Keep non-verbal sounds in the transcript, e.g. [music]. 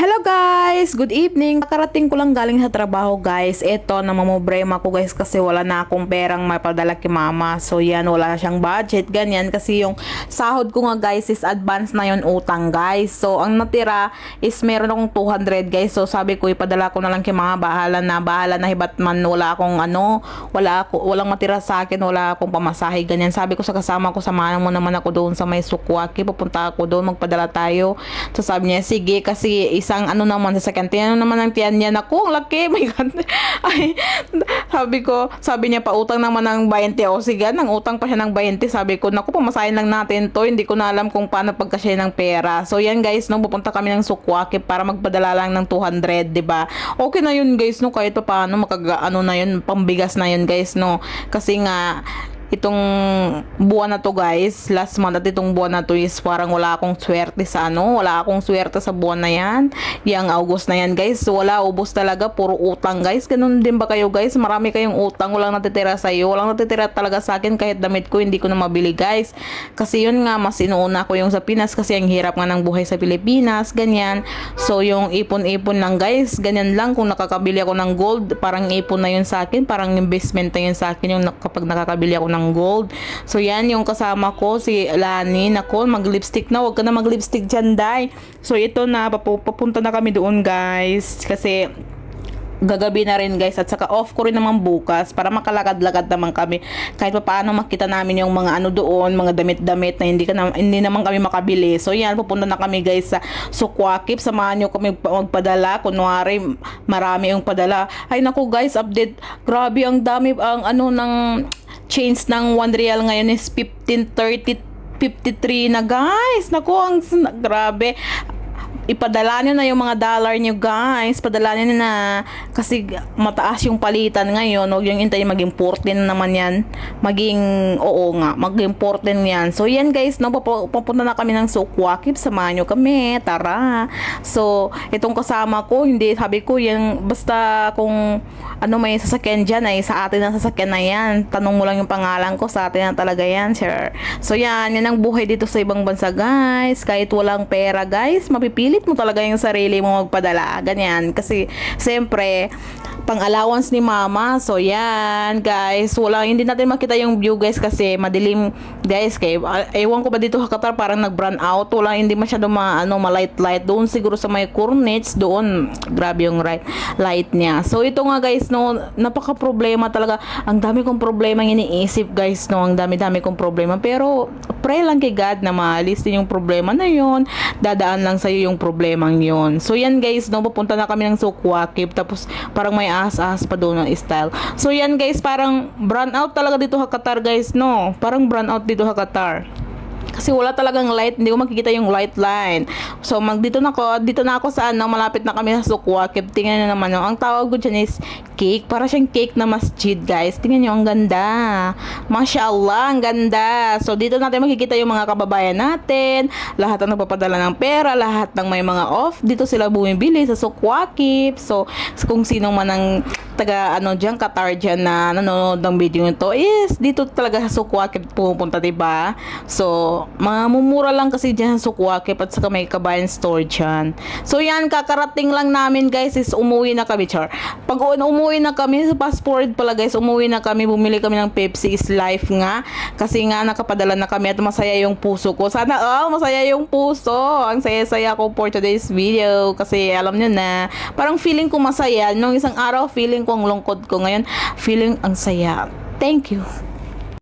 Hello guys! Good evening! Nakarating ko lang galing sa trabaho guys. Ito, namamobrema ko guys kasi wala na akong perang mapadala kay mama. So yan, wala siyang budget. Ganyan kasi yung sahod ko nga guys is advance na yon utang guys. So ang natira is meron akong 200 guys. So sabi ko ipadala ko na lang kay mama. Bahala na, bahala na hibat man. Wala akong ano, wala ako, walang matira sa akin. Wala akong pamasahe. Ganyan. Sabi ko sa kasama ko, samahan mo naman ako doon sa may Sukwaki. Pupunta ako doon, magpadala tayo. So sabi niya, sige kasi isang ano naman sa second tiyan. Naman ang tiyan niya? Naku ang laki. [laughs] My god. Ay sabi ko sabi niya pa utang naman ng 20 o sige nang utang pa siya ng 20 sabi ko naku pamasahin lang natin to. Hindi ko na alam kung paano pagkasya ng pera. So yan guys no pupunta kami ng Sukwaki para magpadala lang ng 200 di ba? Okay na yun guys no kahit pa paano makaga ano na yun pambigas na yun guys no? Kasi nga itong buwan na to guys, last month at itong buwan na to is parang wala akong swerte sa ano, wala akong swerte sa buwan na yan. Yang August na yan guys, wala, ubos talaga, puro utang guys. Ganun din ba kayo guys? Marami kayong utang, walang natitira sa iyo, walang natitira talaga sa akin kahit damit ko hindi ko na mabili guys. Kasi yun nga, mas inuuna ko yung sa Pinas kasi ang hirap nga ng buhay sa Pilipinas, ganyan. So yung ipon-ipon lang guys, ganyan lang kung nakakabili ako ng gold, parang ipon na yun sa akin, parang investment na yun sa akin yung kapag nakakabili ako ng ng gold. So, yan yung kasama ko, si Lani. Nako, mag-lipstick na. Huwag ka na mag-lipstick dyan, Day. So, ito na. Papunta na kami doon, guys. Kasi, gagabi na rin guys at saka off ko rin naman bukas para makalakad-lakad naman kami kahit pa paano makita namin yung mga ano doon mga damit-damit na hindi, ka na, hindi naman kami makabili so yan pupunta na kami guys sa Sukwakip samahan nyo kami magpadala kunwari marami yung padala ay naku guys update grabe ang dami ang ano ng change ng 1 real ngayon is 15.30 53 na guys. Naku, ang grabe ipadala nyo na yung mga dollar nyo guys. Padala nyo na. Kasi mataas yung palitan ngayon. Huwag yung intay maging 14 naman yan. Maging oo nga maging 14 yan. So yan guys no papunta na kami ng Sukwakip samahan nyo kami. Tara. So itong kasama ko hindi sabi ko yung basta kung ano may sasakyan dyan ay sa atin ang sasakyan na yan. Tanong mo lang yung pangalan ko sa atin na talaga yan sir. So yan yan ang buhay dito sa ibang bansa guys. Kahit walang pera guys mapipili mo talaga yung sarili mo magpadala. Ganyan. Kasi, siyempre, pang allowance ni mama. So, yan, guys. Wala, hindi natin makita yung view, guys, kasi madilim, guys. Kay, ewan ko ba dito Hakatar, parang nag-brown out. Wala, hindi masyado ma, ano, ma-light-light. Doon siguro sa may cornets, doon, grabe yung right, light niya. So, ito nga, guys, no, napaka-problema talaga. Ang dami kong problema iniisip, guys, no. Ang dami-dami kong problema. Pero, pray lang kay God na maalis din yung problema na yon Dadaan lang sa'yo yung problemang yon So, yan, guys, no, pupunta na kami ng Sukwakip. Tapos, parang may ahas-ahas pa doon ng style. So yan guys, parang brown out talaga dito ha Qatar guys, no? Parang brown out dito ha Qatar. Kasi wala talagang light, hindi ko makikita yung light line. So, mag dito na ako, dito na ako sa ano, malapit na kami sa Sukwa. Kip, tingnan nyo naman, no? ang tawag ko dyan is cake. Para siyang cake na masjid, guys. Tingnan nyo, ang ganda. Masya Allah, ang ganda. So, dito natin makikita yung mga kababayan natin. Lahat ang nagpapadala ng pera, lahat ng may mga off. Dito sila bumibili sa Sukwakip. So, kung sino man ang taga ano diyan Qatar diyan na nanonood ng video nito is dito talaga sa Sukwakip pupunta 'di ba? So, mga mumura lang kasi diyan sa Sukwakip at saka may kabayan store diyan. So, yan kakarating lang namin guys is umuwi na kami char. Pag umuwi na kami sa passport pala guys, umuwi na kami, bumili kami ng Pepsi is life nga kasi nga nakapadala na kami at masaya yung puso ko. Sana oh, masaya yung puso. Ang saya-saya ko for today's video kasi alam niyo na parang feeling ko masaya nung isang araw feeling ko ang lungkod ko ngayon. Feeling ang saya. Thank you.